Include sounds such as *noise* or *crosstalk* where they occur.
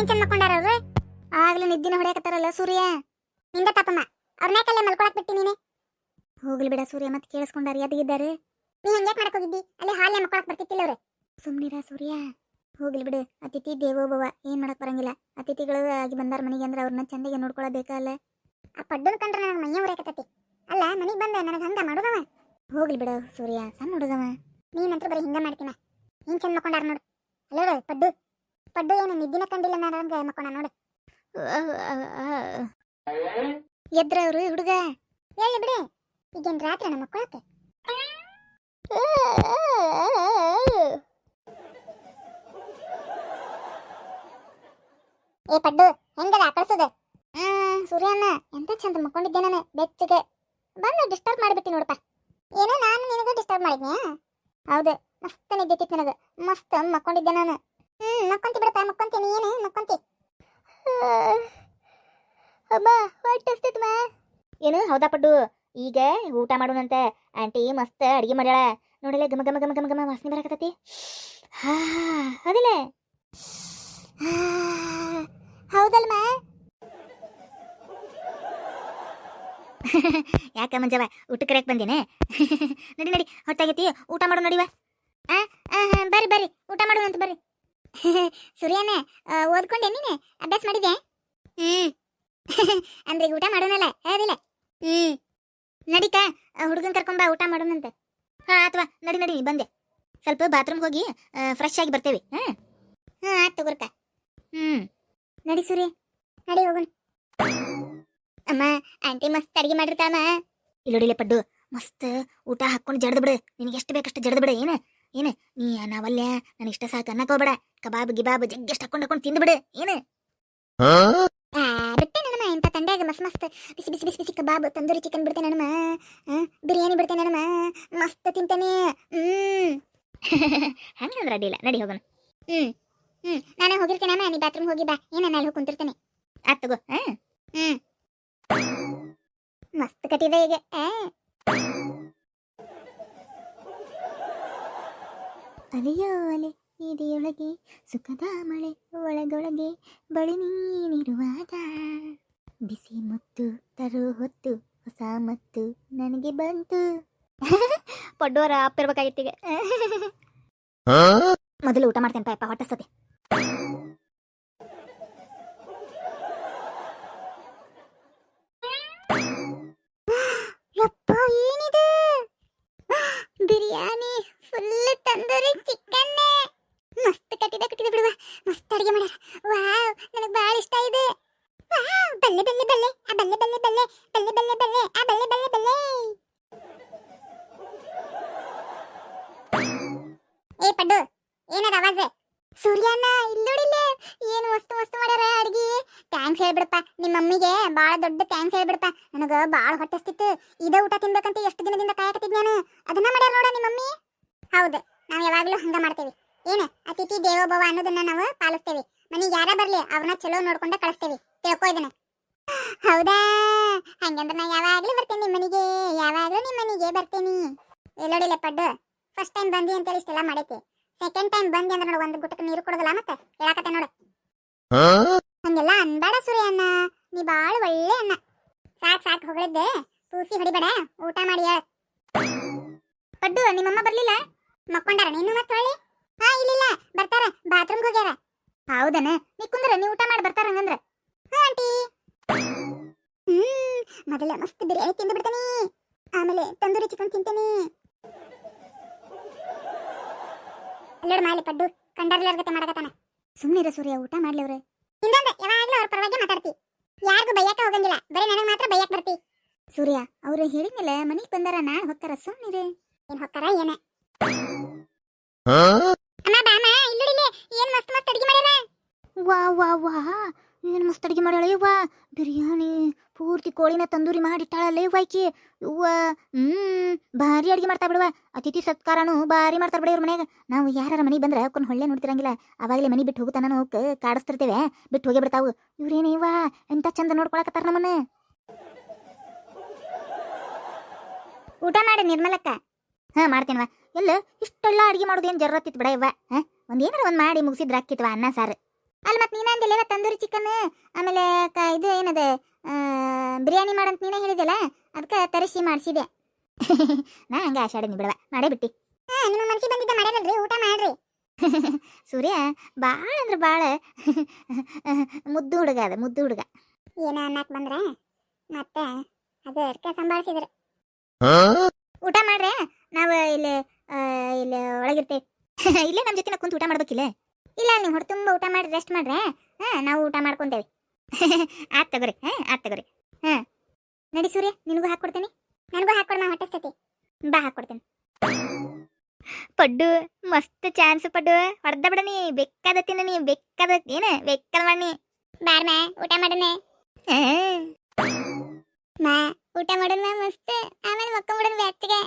ಏನ್ ಚಂದ ಮಕ್ಕೊಂಡಾರ ಅವ್ರು? ಆಗ್ಲೇ ನಿದ್ದಿನ ಹೊಡೆಯಕತ್ತಾರಲ್ಲ ಸೂರ್ಯ. ನಿಂದ ತಪ್ಪಮ್ಮ. ಅವ್ರನ್ನ ಕಲ್ಲೇ ಮಲ್ಕೊಳಕ್ ಬಿಟ್ಟಿ ನೀನೆ. ಹೋಗ್ಲಿ ಬಿಡ ಸೂರ್ಯ, ಮತ್ತೆ ಕೇಳಿಸ್ಕೊಂಡಾರ ಎದಗಿದ್ದಾರೆ ನೀ ಹಂಗ್ಯಾಕ್ ಮಾಡಕ್ ಹೋಗಿದ್ದಿ? ಅಲ್ಲಿ ಹಾಲೆ ಮಕ್ಕೊಳಕ್ ಬರ್ತಿತ್ತಿಲ್ಲ ಅವ್ರೆ. ಸುಮ್ನಿರ ಸೂರ್ಯ. ಹೋಗ್ಲಿ ಬಿಡು. ಅತಿಥಿ ದೇವೋಭವ. ಏನ್ ಮಾಡಕ್ ಬರಂಗಿಲ್ಲ. ಅತಿಥಿಗಳು ಆಗಿ ಬಂದಾರ ಮನೆಗೆ ಅಂದ್ರೆ ಅವ್ರನ್ನ ಚಂದಗೆ ನೋಡ್ಕೊಳಬೇಕಲ್ಲ. ಆ ಪಡ್ಡನ್ ಕಂಡ್ರೆ ನನಗೆ ಮೈಯ ಉರೇಕತ್ತತಿ ಅಲ್ಲ, ಮನೆಗೆ ಬಂದ ನನಗೆ ಹಂಗ ಮಾಡುದವ? ಹೋಗ್ಲಿ ಬಿಡು ಸೂರ್ಯ, ಸಣ್ಣ ಹುಡುಗವ. ನೀನಂತ್ರ ಬರೀ ಹಿಂಗ ಮಾಡ್ತೀನ. ಏನ್ ಚಂದ ಮಕ್ಕೊಂಡಾರ ನೋಡು. ಅಲ್ಲೋ ಪಡ್ಡು. ಪಡ್ಡು ಏನು ನಿದ್ದಿನ ಕಂಡಿಲ್ಲ ನನಗೆ ಮಕ್ಕಳ ನೋಡು. ಎದ್ರವ್ರು ಹುಡುಗ? ಹೇಳಿ ಬಿಡಿ. ಈಗೇನ್ ರಾತ್ರಿ ನಮ್ಮ ಮಕ್ಕಳಕ್ಕೆ? ಏ, ಪಡ್ಡು, ಹೆಂಗದ ಕಳ್ಸೋದು? ಹಾ ಸೂರ್ಯಣ್ಣ, ಎಂತ ಚಂದ ಮಕ್ಕೊಂಡಿದ್ದೆ ನಾನು, ಬೆಚ್ಚಗೆ. ಬಂದು ಡಿಸ್ಟರ್ಬ್ ಮಾಡಿಬಿಟ್ಟಿ ನೋಡಪ್ಪ. ಏನೋ ನಾನು ನಿನಗೆ ಡಿಸ್ಟರ್ಬ್ ಮಾಡಿದ್ನ್ಯಾ? ಹೌದು, ಮಸ್ತ್ ನಿದ್ದೆತ್ತಿತ್ತು ನನಗೆ. ಮಸ್ತ್ ಮಕ್ಕೊಂಡಿದ್ದೆ ನಾನು. ಹ್ಮ್, ಮಕ್ಕೊಂತಿ ಬಿಡಪ್ಪ ಮಕ್ಕೊಂತೀನಿ ಏನು ಮಕ್ಕೊಂತಿ? ಅಮ್ಮ, ಹೊಟ್ಟೆ ಹಸ್ತಿತ್ತು ಮಾ ಏನು, ಹೌದಾ ಪಡ್ಡು? ಈಗ ಊಟ ಮಾಡೋಣಂತೆ. ಆಂಟಿ ಮಸ್ತ್ ಅಡಿಗೆ ಮಾಡ್ಯಾಳ. ನೋಡಲೆ ಗಮ ಗಮ ಗಮ ಗಮ ಗಮ ವಾಸನೆ ಬರಕತ್ತೈತಿ. ಹಾ ಅದಿಲ್ಲ ಹೌದಲ್ಮ? *laughs* ಯಾಕ ಮಂಜವ ಊಟ ಕರೆಯಕ್ ಬಂದೇನೆ? *laughs* ನಡಿ ನಡಿ, ಹೊಟ್ಟಾಗೈತಿ. ಊಟ ಮಾಡೋ ನಡಿವ. ಬರ್ರಿ ಬರ್ರಿ. ಊಟ ಮಾಡೋಣಂತ ಬರ್ರಿ. *laughs* ಸೂರ್ಯನ ಓದ್ಕೊಂಡೆ ನೀನೆ? ಅಭ್ಯಾಸ ಮಾಡಿದೆ ಹ್ಮ್. *laughs* ಅಂದ್ರೆ ಊಟ ಮಾಡೋಣಲ್ಲ ಅದಿಲ್ಲ. ಹ್ಮ್. ನಡೀತ ಹುಡುಗನ್ ಕರ್ಕೊಂಬ ಊಟ ಮಾಡೋಣಂತ ಹಾ ಅಥವಾ ನಡಿ ನಡಿ ಬಂದೆ. ಸ್ವಲ್ಪ ಬಾತ್ರೂಮ್ಗೆ ಹೋಗಿ ಫ್ರೆಶ್ ಆಗಿ ಬರ್ತೇವೆ ಹಾ? ಹಾ ಆತ್ ತಗೋರ್ಕ ಹ್ಮ್. ನಡಿ ಸೂರ್ಯ ನಡಿ ಹೋಗೋಣ. ಅಮ್ಮ ಆಂಟಿ ಮಸ್ತ್ ಅಡಿಗೆ ಮಾಡಿರ್ತಾಮ ಇಲ್ಲೊಡಿಲೆ ಪಡ್ಡು ಮಸ್ತ್ ಊಟ ಹಾಕೊಂಡು ಜಡ್ದು ಬಿಡು. ನಿನಗೆ ಎಷ್ಟು ಬೇಕಷ್ಟು ಜಡ್ದು ಬಿಡು ಏನು? ಏನು ನೀ ನಾವಲ್ಯ ನನಗೆ ಇಷ್ಟ ಸಾಕು ಅನ್ನಕ್ ಹೋಗ್ಬೇಡ. ಕಬಾಬ್ ಗಿಬಾಬ್ ಜಗ್ಗಿ ಎಷ್ಟು ಹಾಕೊಂಡು ಹಾಕೊಂಡು ತಿಂದು ಬಿಡು ಏನು ಆ, ಬಿಟ್ಟೆ ನನ್ನಮ್ಮ ಇಂಥ ತಂಡ್ಯಾಗ ಮಸ್ತ್ ಮಸ್ತ್. ಬಿಸಿ ಬಿಸಿ ಬಿಸಿ ಬಿಸಿ ಕಬಾಬ್ ತಂದೂರಿ ಚಿಕನ್ ಬಿಡ್ತೇನೆ ನನ್ನಮ್ಮ. ಬಿರಿಯಾನಿ ಬಿಡ್ತೇನೆ ನನ್ನಮ್ಮ. ಮಸ್ತ್ ತಿಂತೇನೆ. ಹ್ಮ್. *laughs* ಹಂಗಂದ್ರೆ ಅಡ್ಡಿಲ್ಲ ನಡಿ ಹೋಗೋಣ. ಹ್ಮ್. ಹ್ಮ್. ನಾನು ಹೋಗಿರ್ತೇನಮ್ಮ ನೀ ಬಾತ್ರೂಮ್ ಹೋಗಿ ಬಾ. ಏನ ನಾನು ಹೋಗಿ ಕುಂತಿರ್ತೇನೆ. ಆತ್ ತಗೋ ಹ್ಮ್. ಮಸ್ತ್ ಕಟ್ಟಿದೆ ಈಗ ಆ. ಅಲೆಯೋ ಅಲೆ ಎದೆಯೊಳಗೆ ಸುಖದ ಮಳೆ ಒಳಗೊಳಗೆ ಬಳಿ ನೀನಿರುವಾಗ. ಬಿಸಿ ಮುತ್ತು ತರೋ ಹೊತ್ತು ಹೊಸ ಮತ್ತು ನನಗೆ ಬಂತು. *laughs* ಪಡ್ಡೋರ ಅಪ್ಪಿರ್ಬೇಕಾಗಿತ್ತೀಗ ಮೊದಲು ಊಟ ಮಾಡ್ತೇನೆ ಪಾಯಪ್ಪ ಹೊಟ್ಟಸ್ತತಿ ಯಪ್ಪ ಏನಿದೆ ಬಿರಿಯಾನಿ ಫುಲ್ ತಂದೂರಿ ಚಿಕನ್ ಮಸ್ತ್ ಕಟ್ಟಿದೆ ಕಟ್ಟಿದೆ ಬಿಡುವ ಮಸ್ತ್ ಅಡಿಗೆ ಮಾಡ್ಯಾರ ವಾವ್ ನನಗೆ ಬಹಳ ಇಷ್ಟ ಇದೆ ವಾವ್ ಬಲ್ಲೆ ಬಲ್ಲೆ ಬಲ್ಲೆ ಆ ಬಲ್ಲೆ ಬಲ್ಲೆ ಬಲ್ಲೆ ಬಲ್ಲೆ, ಆ ಬಲ್ಲೆ ಬಲ್ಲೆ ಬಲ್ಲೆ. ಏ ಪಡ್ಡು, ಏನದ ಆವಾಜ್? ಸೂರ್ಯಣ್ಣ ಇಲ್ಲೋಡಿಲ್ಲ ಏನು ವಸ್ತು ವಸ್ತು ಮಾಡ್ಯಾರ ಅಡ್ಗಿ? ಥ್ಯಾಂಕ್ಸ್ ಹೇಳ್ಬಿಡಪ್ಪ ನಿಮ್ಮ ಮಮ್ಮಿಗೆ ಭಾಳ ದೊಡ್ಡ ಥ್ಯಾಂಕ್ಸ್ ಹೇಳ್ಬಿಡಪ್ಪ. ನನಗೆ ಭಾಳ ಹೊಟ್ಟೆ ಹಸ್ತಿತ್ತು. ಇದ ಊಟ ತಿನ್ಬೇಕಂತ ಎಷ್ಟು ದಿನದಿಂದ ಕಾಯಕತ್ತಿದ್ ನಾನು? ಅದನ್ನ ಮಾಡ್ಯಾರ ನೋಡ ನಿಮ್ಮ ಮಮ್ಮಿ ಹೌದು, ನಾವು ಯಾವಾಗಲೂ ಹಂಗ ಮಾಡ್ತೇವಿ. ಏನ, ಅತಿಥಿ ದೇವೋಭವ ಅನ್ನೋದನ್ನ ನಾವು ಪಾಲಿಸ್ತೇವೆ. ಮನೆಗೆ ಯಾರ ಬರಲಿ, ಅವ್ರನ್ನ ಚಲೋ ನೋಡ್ಕೊಂಡ ಕಳಿಸ್ತೇವೆ. ತಿಳ್ಕೊ ಇದನ್ನ. ಹೌದಾ? ಹಂಗಂದ್ರೆ ನಾ ಯಾವಾಗಲೂ ಬರ್ತೇನೆ ನಿಮ್ಮ ಮನೆಗೆ, ಯಾವಾಗ್ಲೂ ನಿಮ್ಮ ಬರ್ತೇನಿ. ಎಲ್ಲೋಡಿಲ್ಲ ಪಡ್ಡು ಫಸ್ಟ್ ಟೈಮ್ ಬಂದಿ ಅಂತೇಳಿ ಇಷ್ಟೆಲ್ಲ ಮಾಡೈತಿ. ಸೆಕೆಂಡ್ ಟೈಮ್ ಬಂದಿ ಅಂದ್ರೆ ನೋಡು, ಒಂದು ಗುಟ್ಟಕ್ಕೆ ನೀರು ಕೊಡೋದಲ್ಲ ಮತ್ತೆ? ಹೇಳಕತ್ತೆ ನೋಡು. ಹಂಗೆಲ್ಲ ಅನ್ಬೇಡ ಸೂರ್ಯ ಅಣ್ಣ, ನೀ ಭಾಳ ಒಳ್ಳೆ ಅಣ್ಣ. ಸಾಕ್ ಸಾಕ್ ಹೊಗಳಿದ್ದೆ ತೂಸಿ ಹೊಡಿಬೇಡ, ಊಟ ಮಾಡಿ ಹೇಳ. ಪಡ್ಡು, ನಿಮ್ಮಮ್ಮ ಬರ್ಲಿಲ್ಲ? ಮಕ್ಕೊಂಡಾರ ನೀನು ಮತ್ತೆ ಹೊಳ್ಳಿ? ಹಾ, ಇಲ್ಲಿಲ್ಲ, ಬರ್ತಾರ ಬಾತ್ರೂಮ್ಗೆ ಹೋಗ್ಯಾರ. ಹೌದನ, ನೀ ಕುಂದ್ರ, ನೀ ಊಟ ಮಾಡಿ ಬರ್ತಾರ ಹಂಗಂದ್ರ. ಹಾ, ಆಂಟಿ. ಹ್ಮ್, ಮೊದಲ ಮಸ್ತ್ ಬಿರಿಯಾನಿ ತಿಂದು ಬಿಡ್ತಾನೆ. ಆಮೇಲೆ ತಂದೂರಿ ಚಿಕನ್ ತಿಂತೇನೆ. ಅಲ್ಲೋಡು ಮಾಲಿ ಪಡ್ಡು ಕಂಡರ್ಲರ್ ಗತೆ ಮಾಡಕತ್ತಾನ. ಸುಮ್ಮನಿರ ಸೂರ್ಯ, ಊಟ ಮಾಡ್ಲಿ ಅವ್ರೆ ಇನ್ನೊಂದು, ಯಾವಾಗ್ಲೂ ಅವ್ರ ಪರವಾಗಿ ಮಾತಾಡ್ತಿ. ಯಾರಿಗೂ ಬೈಯಕ್ಕೆ ಹೋಗಂಗಿಲ್ಲ, ಬರೀ ನನಗೆ ಮಾತ್ರ ಬೈಯಕ್ ಬರ್ತಿ. ಸೂರ್ಯ, ಅವ್ರು ಹೇಳಿದ್ಮೇಲೆ ಮನೆಗೆ ಬಂದಾರ ನಾಳೆ ಹೊಕ್ಕಾರ ಸುಮ್ಮನಿರೆ ಏನ್ ಹೊಕ್ಕಾರ, ಏನ ಅಮ್ಮ ಬಾಮ ಇಲ್ಲುಡಿಲೆ ಏನ್ ಮಸ್ತ್ ಮಸ್ತ್ ಅಡಿಗೆ ಮಾಡ್ಯಾರ ವಾ ವಾ ವಾ ಏನು ಮಸ್ತ್ ಅಡುಗೆ ಮಾಡ್ಯಾಳ, ಯವ್ವ. ಬಿರಿಯಾನಿ, ಪೂರ್ತಿ ಕೋಳಿನ ತಂದೂರಿ ಮಾಡಿಟ್ಟಾಳಲ್ಲ, ಯವ್ವ ಆಕಿ. ಯವ್ವ, ಹ್ಮ್, ಭಾರಿ ಅಡಿಗೆ ಮಾಡ್ತಾ ಬಿಡುವ ಅತಿಥಿ ಸತ್ಕಾರನು ಭಾರಿ ಮಾಡ್ತಾರ ಬಿಡ ಇವ್ರ ಮನ್ಯಾಗ. ನಾವು ಯಾರ ಮನೆಗೆ ಬಂದ್ರೆ ಅವ್ಕೊಂಡು ಹೊಳ್ಳೆ ನೋಡ್ತಿರಂಗಿಲ್ಲ. ಅವಾಗಲೇ ಮನೆ ಬಿಟ್ಟು ಹೋಗುತ್ತಾನ ನಾವು ಕ- ಕಾಡಿಸ್ತಿರ್ತೇವೆ. ಬಿಟ್ಟು ಹೋಗೇ ಬಿಡ್ತಾವು. ಇವ್ರೇನೇವ ಎಂಥ ಚಂದ ನೋಡ್ಕೊಳಕತ್ತಾರ ನಮ್ಮನ್ನ? ಊಟ ಮಾಡಿ ನಿರ್ಮಲಕ್ಕ. ಹಾ, ಮಾಡ್ತೇನವ. ಎಲ್ಲ, ಇಷ್ಟೆಲ್ಲ ಅಡಿಗೆ ಮಾಡೋದು ಏನು ಜರತ್ತಿತ್ತು ಬಿಡ ಇವ್ವ ಹಾ? ಒಂದ್ ಏನಾರ ಒಂದ್ ಮಾಡಿ ಮುಗಿಸಿದ್ರೆ ಹಾಕಿತ್ವ ಅನ್ನ, ಸಾರು. ಅಲ್ಲ ಮತ್ತೆ ನೀನ ಅಂದಿಲ್ಲ ತಂದೂರಿ ಚಿಕನ್ ಆಮೇಲೆ ಕ- ಇದು ಏನದ ಆ, ಬಿರಿಯಾನಿ ಮಾಡಂತ ನೀನೇ ಹೇಳಿದೆಲ್ಲ ಅದಕ್ಕೆ ತರಿಸಿ ಮಾಡಿಸಿದೆ ನಾ ಹಂಗೆ ಆಷಾಢನಿ ಬಿಡವ ಮಾಡೇ ಬಿಟ್ಟಿ. ನಿಮ್ಮ ಮನಸ್ಸಿಗೆ ಬಂದಿದ್ದ ಮಾಡ್ಯಾರಲ್ರಿ ಊಟ ಮಾಡ್ರಿ. ಸೂರ್ಯ ಭಾಳ ಅಂದ್ರೆ ಭಾಳ ಮುದ್ದು ಹುಡುಗ ಅದ ಮುದ್ದು ಹುಡುಗ. ಏನ ಅನ್ನಕ್ ಬಂದ್ರ? ಮತ್ತೆ ಅದು ಅದಕ್ಕೆ ಸಂಭಾಳಿಸಿದ್ರು. ಊಟ ಮಾಡ್ರೆ ನಾವು ಇಲ್ಲಿ ಆ, ಇಲ್ಲಿ ಒಳಗಿರ್ತೇವೆ. ಇಲ್ಲೇ ನಮ್ಮ ಜೊತೆ ಕುಂತು ಊಟ ಮಾಡ್ಬೇಕಿಲ್ಲ? ಇಲ್ಲ ನೀವು ಹೊರ ತುಂಬ ಊಟ ಮಾಡಿ ರೆಸ್ಟ್ ಮಾಡ್ರೆ? ಹಾ ನಾವು ಊಟ ಮಾಡ್ಕೊಂತೇವೆ. *laughs* ಆತ್ ತಗೋರಿ ಹಾ ಆತ್ ತಗೋರಿ. ನಡಿ ಸೂರ್ಯ ನಿನಗೂ ಹಾಕೊಡ್ತೀನಿ ನನಗೂ ಹಾಕೊಡ್ ನಾ ಹೊಟ್ಟೆ ಸತಿ ಬಾ ಹಾಕೊಡ್ತೀನಿ ಪಡ್ಡು ಮಸ್ತ್ ಚಾನ್ಸ್ ಪಡ್ಡು. ಹೊಡೆದ ಬಿಡ ನೀ ಬೇಕಾದ ತಿನ್ನ ನೀ ಬೇಕಾದ ಏನ ಬೆಕ್ಕದ ಮಾಡಿ ಬಾರ್ ಮಾ ಊಟ ಮಾಡನೆ ಮಾ ಊಟ ಮಾಡೋಣ ಮಸ್ತ್. ಆಮೇಲೆ ಮಕ್ಕ ಮಾಡೋಣ ವ್ಯಾಚ್ಗೆ